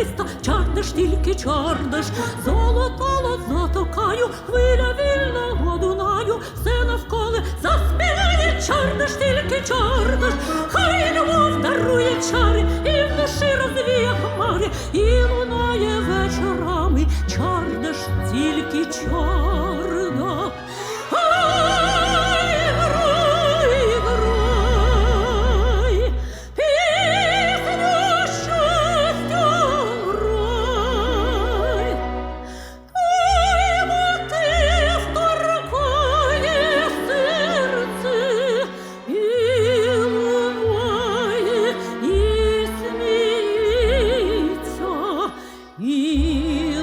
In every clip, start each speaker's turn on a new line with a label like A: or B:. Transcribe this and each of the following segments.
A: намисто, чардиш тільки чардиш, золото затокаю, хвиля вільного дунаю, все навколо заспіває, чардиш тільки чардиш, хай любов дарує чари, і в душі розвіє хмари, і лунає вечорами, чардиш тільки чарда.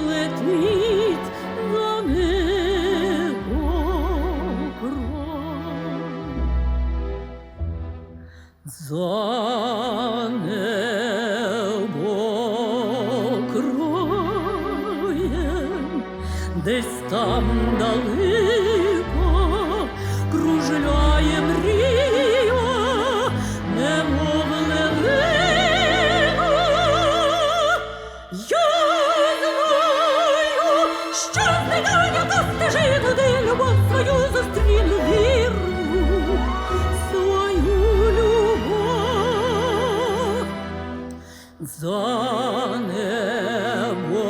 A: Летить за небо. За десь там далеко кружляє мрія, За небо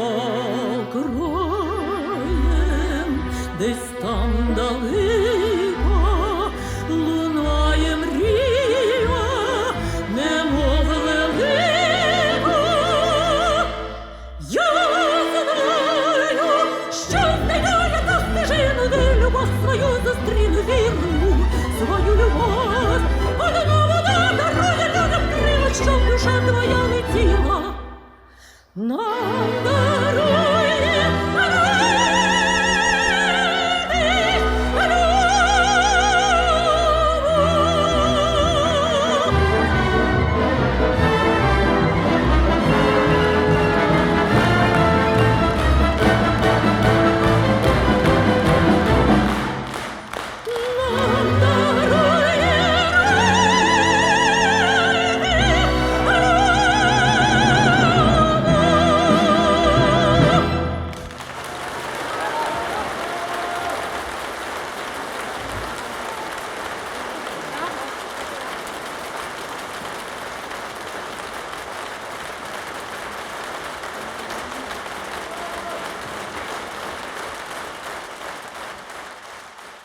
A: десь там далеко лунає мрія, немов лелека. Я знаю, що знайду я та стежину, де любов свою зустріну вірну, свою любов. Людям душа No.